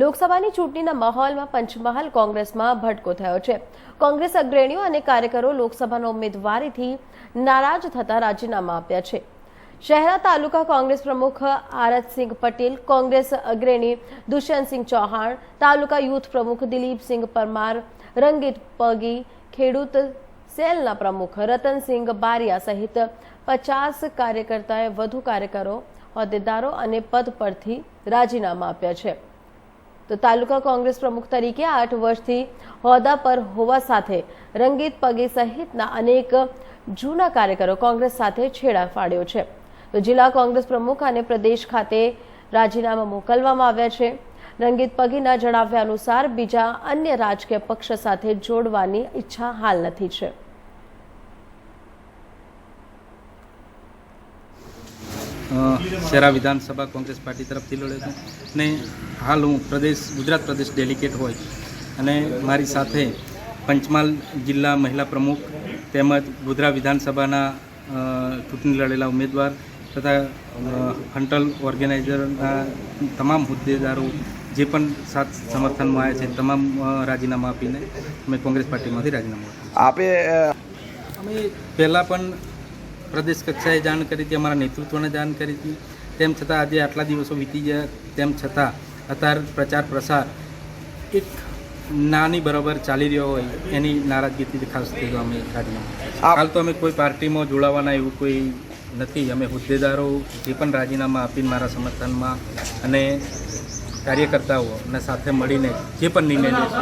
લોકસભાની ચૂંટણીના માહોલમાં પંચમહાલ કોંગ્રેસમાં ભટકો થયો છે. કોંગ્રેસ અગ્રણીઓ અને કાર્યકરો લોકસભાના ઉમેદવારીથી નારાજ થતા રાજીનામા આપ્યા છે. શહેરા તાલુકા કોંગ્રેસ પ્રમુખ આરતસિંહ પટેલ, કોંગ્રેસ અગ્રણી દુષ્યંતસિંહ ચૌહાણ, તાલુકા યુથ પ્રમુખ દિલીપસિંહ પરમાર, રંગીત પગી, ખેડૂત સેલના પ્રમુખ રતનસિંહ બારિયા સહિત પચાસ કાર્યકર્તાએ વધુ કાર્યકરો, હોદ્દેદારો અને પદ પરથી રાજીનામા આપ્યા છે. તો તાલુકા કોંગ્રેસ પ્રમુખ તરીકે આઠ વર્ષથી હોદ્દા પર હોવા સાથે રંગીત પગે સહિતના અનેક જૂના કાર્યકરો કોંગ્રેસ સાથે છેડા ફાડ્યો છે. તો જિલ્લા કોંગ્રેસ પ્રમુખ અને પ્રદેશ ખાતે રાજીનામા મોકલવામાં આવ્યા છે. રંગીત પગીના જણાવ્યા અનુસાર બીજા અન્ય રાજકીય પક્ષ સાથે જોડવાની ઈચ્છા હાલ નથી છે. શેરા વિધાનસભા કોંગ્રેસ પાર્ટી તરફથી લડ્યો છું. અને હાલ હું પ્રદેશ ગુજરાત પ્રદેશ ડેલિકેટ હોય અને મારી સાથે પંચમહાલ જિલ્લા મહિલા પ્રમુખ તેમજ ગોધરા વિધાનસભાના ચૂંટણી લડેલા ઉમેદવાર તથા હન્ટલ હંટલ ઓર્ગેનાઇઝરના તમામ હોદ્દેદારો જે પણ સાથ સમર્થનમાં આવ્યા છે તમામ રાજીનામા આપીને અમે કોંગ્રેસ પાર્ટીમાંથી રાજીનામું આપે અમે પહેલાં પણ પ્રદેશ કક્ષાએ જાણ કરી હતી અમારા નેતૃત્વને જાણ કરી હતી. તેમ છતાં આજે આટલા દિવસો વીતી ગયા તેમ છતાં અત્યારે પ્રચાર પ્રસાર એક નાની બરાબર ચાલી રહ્યો હોય એની નારાજગીથી ખાસ થઈ અમે રાજીનામું હાલ તો અમે કોઈ પાર્ટીમાં જોડાવાના એવું કોઈ નથી. અમે હોદ્દેદારો જે પણ રાજીનામા આપીને મારા સમર્થનમાં અને કાર્યકર્તાઓ અને સાથે મળીને જે પણ નિર્ણય લેશે